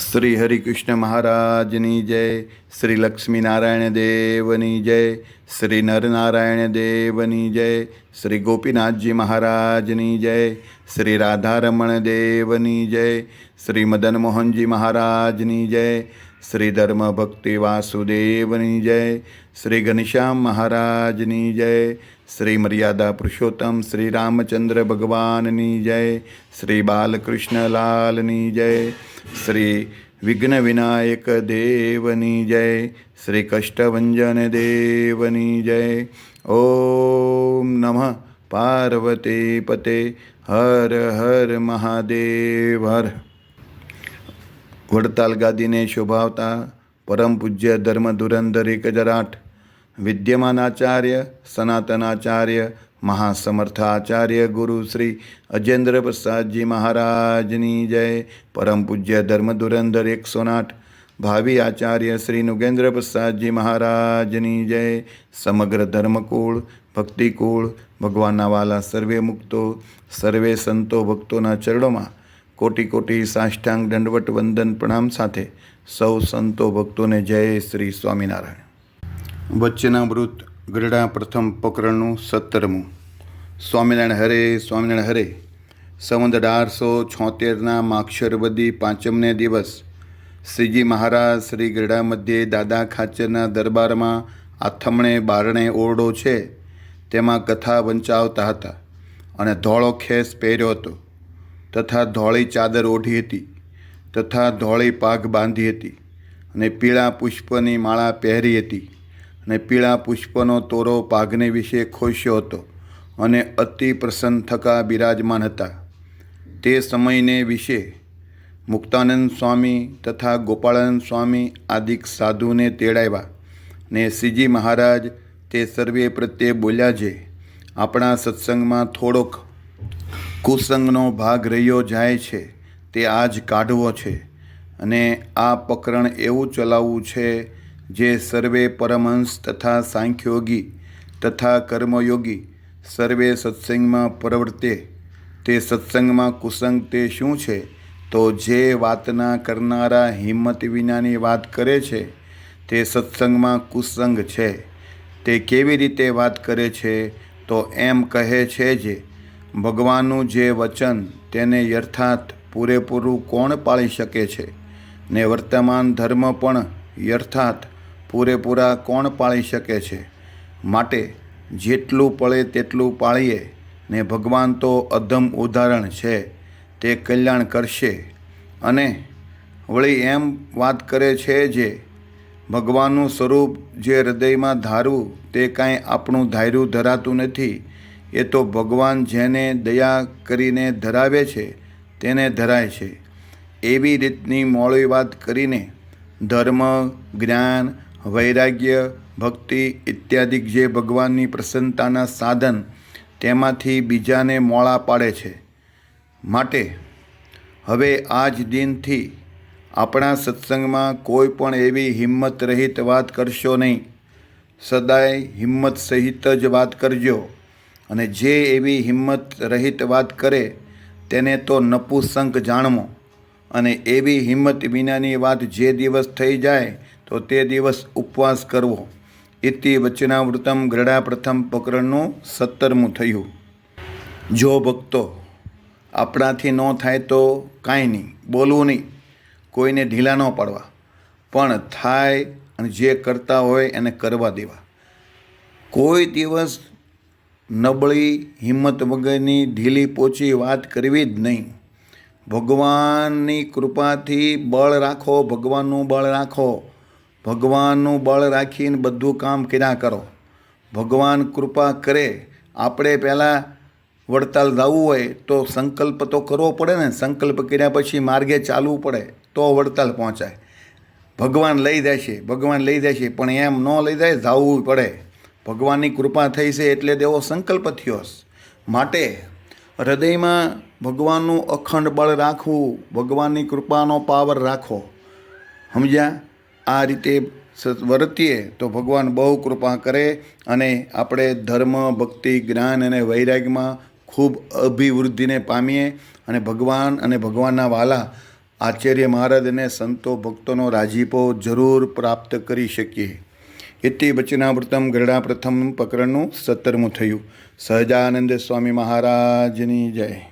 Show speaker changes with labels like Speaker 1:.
Speaker 1: શ્રી હરિકૃષ્ણ મહારાજની જય, શ્રી લક્ષ્મીનારાયણ દેવની જય, શ્રી નરનારાયણ દેવની જય, શ્રી ગોપીનાથજી મહારાજની જય, શ્રી રાધારમણ દેવની જય, શ્રી મદન મોહનજી મહારાજની જય શ્રી ધર્મ ભક્તિ વાસુદેવની જય, શ્રી ઘનશ્યામ મહારાજની જય, શ્રી મર્યાદા પુરુષોત્તમ શ્રી રામચંદ્ર ભગવાનની જય, શ્રી બાલકૃષ્ણલાલની જય, શ્રી વિઘ્ન વિનાયક દેવની જય, શ્રી કષ્ટભંજન દેવની જય. ઓમ નમઃ પાર્વતી પતે, હર હર મહાદેવ હર. વડતાલ ગાદીને શોભાવતા પરમ પૂજ્ય ધર્મ ધુરંધર એક હજાર આઠ. વિદ્યમાન આચાર્ય, સનાતન આચાર્ય, મહાસમર્થ આચાર્ય ગુરુ શ્રી અજેન્દ્ર પ્રસાદજી મહારાજની જય. પરમ પૂજ્ય ધર્મ ધુરંધર એકસો આઠ. ભાવિ આચાર્ય શ્રી નુગેન્દ્ર પ્રસાદજી મહારાજની જય. સમગ્ર ધર્મકુળ, ભક્તિકુળ ભગવાનના વાલા સર્વે મુક્તો, સર્વે સંતો ભક્તોના ચરણોમાં કોટી કોટી સાષ્ટાંગ દંડવટ વંદન પ્રણામ સાથે સૌ સંતો ભક્તોને જય શ્રી સ્વામિનારાયણ. વચ્ચેનામૃત ગરડા પ્રથમ પ્રકરણનું સત્તરમું. સ્વામિનારાયણ હરે સ્વામિનારાયણ હરે. સંવત અઢારસો છોતેરના માક્ષરવદી પાંચમને દિવસ શ્રીજી મહારાજ શ્રી ગરડા મધ્યે દાદા ખાચરના દરબારમાં આથમણે બારણે ઓરડો છે, તેમાં કથા વંચાવતા હતા અને ધોળો ખેસ પહેર્યો હતો. તથા ધોળી ચાદર ઓઢી હતી, તથા ધોળી પાઘ બાંધી હતી અને પીળા પુષ્પની માળા પહેરી હતી અને પીળા પુષ્પનો તોરો પાઘને વિશે ખોશ્યો હતો અને અતિ પ્રસન્ન થકા બિરાજમાન હતા. તે સમયને વિશે મુક્તાનંદ સ્વામી તથા ગોપાળાનંદ સ્વામી આદિક સાધુને તેડાવ્યા ને શ્રીજી મહારાજ તે સર્વે પ્રત્યે બોલ્યા છે, આપણા સત્સંગમાં થોડોક કુસંગનો ભાગ રહ્યો જાય છે, તે આજ કાઢવો છે. અને આ પ્રકરણ એવું ચલાવવું છે જે સર્વે પરમહંસ તથા સાંખ્યોગી તથા કર્મયોગી સર્વે સત્સંગમાં પ્રવર્તે. તે સત્સંગમાં કુસંગ તે શું છે? તો જે વાતના કરનારા હિંમત વિનાની વાત કરે છે, તે સત્સંગમાં કુસંગ છે. તે કેવી રીતે વાત કરે છે? તો એમ કહે છે જે ભગવાનનું જે વચન તેને યર્થાર્થ પૂરેપૂરું કોણ પાળી શકે છે? ને વર્તમાન ધર્મ પણ યર્થાર્થ પૂરેપૂરા કોણ પાળી શકે છે? માટે જેટલું પડે તેટલું પાળીએ, ને ભગવાન તો અધમ ઉદાહરણ છે, તે કલ્યાણ કરશે. અને વળી એમ વાત કરે છે જે, ભગવાનનું સ્વરૂપ જે હૃદયમાં ધારવું તે કાંઈ આપણું ધાર્યું ધરાતું નથી એ તો ભગવાન જેને દયા કરીને ધરાવે છે, તેને ધરાય છે. એવી રીતની મોળી વાત કરીને ધર્મ, જ્ઞાન, વૈરાગ્ય, ભક્તિ ઇત્યાદિ જે ભગવાનની પ્રસન્નતાના સાધન તેમાંથી બીજાને મોળા પાડે છે. માટે હવે આજ દિનથી આપણા સત્સંગમાં કોઈ પણ એવી હિંમત રહિત વાત કરશો નહીં. સદાય હિંમત સહિત જ વાત કરજો. અને જે એવી હિંમત રહિત વાત કરે, તેને તો નપુસંક જાણવો અને એવી હિંમત વિનાની વાત જે દિવસ થઈ જાય, તો તે દિવસ ઉપવાસ કરવો. ઇતિ વચનાવૃતમ ગ્રડા પ્રથમ પ્રકરણનું સત્તરમું થયું. જો ભક્તો, આપણાથી ન થાય તો કાંઈ નહીં, બોલવું નહીં, કોઈને ઢીલા ન પાડવા. પણ થાય અને જે કરતા હોય એને કરવા દેવા. કોઈ દિવસ નબળી હિંમત વગરની ઢીલી પોચી વાત કરવી જ નહીં. ભગવાનની કૃપાથી બળ રાખો, ભગવાનનું બળ રાખો. ભગવાનનું બળ રાખીને બધું કામ કર્યા કરો. ભગવાન કૃપા કરે. આપણે પહેલાં વડતાલ જવું હોય તો સંકલ્પ તો કરવો પડે ને. સંકલ્પ કર્યા પછી માર્ગે ચાલવું પડે તો વડતાલ પહોંચાય. ભગવાન લઈ જશે ભગવાન લઈ જશે પણ એમ ન લઈ જાય, જવું પડે. ભગવાનની કૃપા થઈ છે એટલે દેવો સંકલ્પ થયો માટે હૃદયમાં ભગવાનનું અખંડ બળ રાખવું, ભગવાનની કૃપાનો પાવર રાખો. સમજ્યા? આ રીતે વર્તીએ તો ભગવાન બહુ કૃપા કરે અને આપણે ધર્મ, ભક્તિ, જ્ઞાન અને વૈરાગ્યમાં ખૂબ અભિવૃદ્ધિને પામીએ અને ભગવાન અને ભગવાનના વાલા આચાર્ય મહારાજ અને સંતો ભક્તોનો રાજીપો જરૂર પ્રાપ્ત કરી શકીએ. ઇતિ વચનાવૃતમ ગરડા પ્રથમ પ્રકરણનું સત્તરમું થયું સહજાનંદ સ્વામી મહારાજની જય